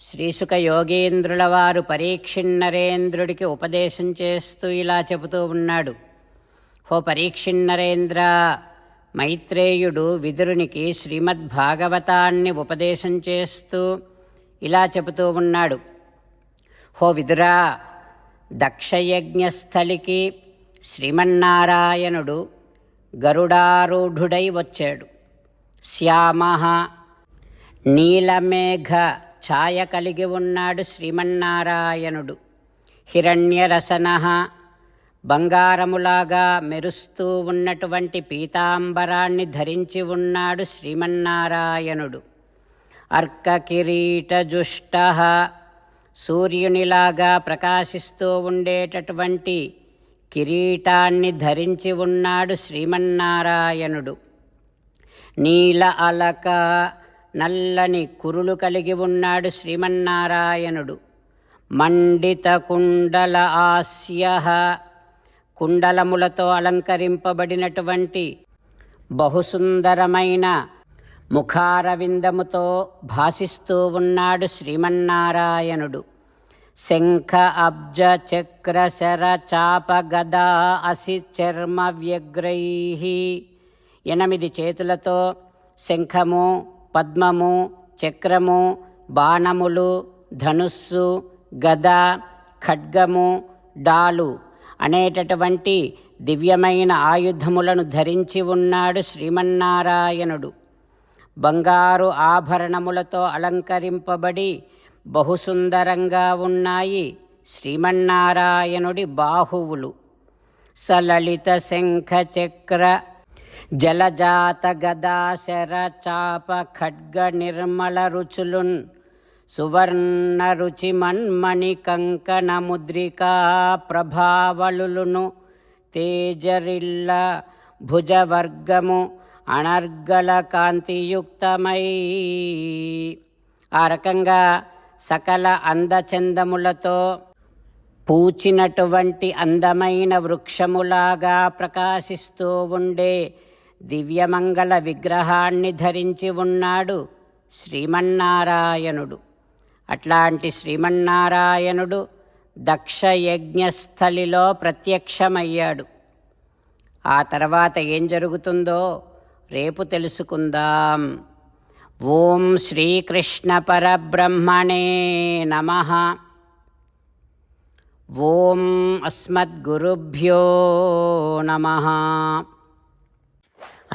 శ్రీసుక యోగేంద్రుల వారు పరీక్షిన్నరేంద్రుడికి ఉపదేశం చేస్తూ ఇలా చెబుతూ ఉన్నాడు. హో పరీక్షిన్నరేంద్ర మైత్రేయుడు విదురునికి శ్రీమద్భాగవతాన్ని ఉపదేశం చేస్తూ ఇలా చెబుతూ ఉన్నాడు. హో విదురా దక్షయజ్ఞస్థలికి శ్రీమన్నారాయణుడు గరుడారూఢుడై వచ్చాడు. శ్యామ నీలమేఘ ఛాయ కలిగి ఉన్నాడు శ్రీమన్నారాయణుడు. హిరణ్యరసన బంగారములాగా మెరుస్తూ ఉన్నటువంటి పీతాంబరాన్ని ధరించి ఉన్నాడు శ్రీమన్నారాయణుడు. అర్కకిరీటజుష్ట సూర్యునిలాగా ప్రకాశిస్తూ ఉండేటటువంటి కిరీటాన్ని ధరించి ఉన్నాడు శ్రీమన్నారాయణుడు. నీల అలక నల్లని కురులు కలిగి ఉన్నాడు శ్రీమన్నారాయణుడు. మండిత కుండల ఆస్య కుండలములతో అలంకరింపబడినటువంటి బహుసుందరమైన ముఖారవిందముతో భాసిస్తూ ఉన్నాడు శ్రీమన్నారాయణుడు. శంఖ అబ్జ చక్ర శర చాప గదా అసి చర్మ వ్యగ్రై ఎనిమిది చేతులతో శంఖము పద్మము చక్రము బాణములు ధనుస్సు గద ఖడ్గము డాలు అనేటటువంటి దివ్యమైన ఆయుధములను ధరించి ఉన్నాడు శ్రీమన్నారాయణుడు. బంగారు ఆభరణములతో అలంకరింపబడి బహుసుందరంగా ఉన్నాయి శ్రీమన్నారాయణుడి బాహువులు. సలలిత శంఖ చక్ర జలజాత గదాశర చాప ఖడ్గ నిర్మల రుచులున్ సువర్ణ రుచి మన్మణి కంకణ ముద్రికా ప్రభావలులును తేజరిల్ల భుజవర్గము అణర్గల కాంతియుక్తమై ఆ రకంగా సకల అందచందములతో పూచినటువంటి అందమైన వృక్షములాగా ప్రకాశిస్తూ ఉండే దివ్యమంగళ విగ్రహాన్ని ధరించి ఉన్నాడు శ్రీమన్నారాయణుడు. అట్లాంటి శ్రీమన్నారాయణుడు దక్ష యజ్ఞస్థలిలో ప్రత్యక్షమయ్యాడు. ఆ తర్వాత ఏం జరుగుతుందో రేపు తెలుసుకుందాం. ఓం శ్రీకృష్ణ పరబ్రహ్మణే నమ. ఓం అస్మద్గురుభ్యో నమ.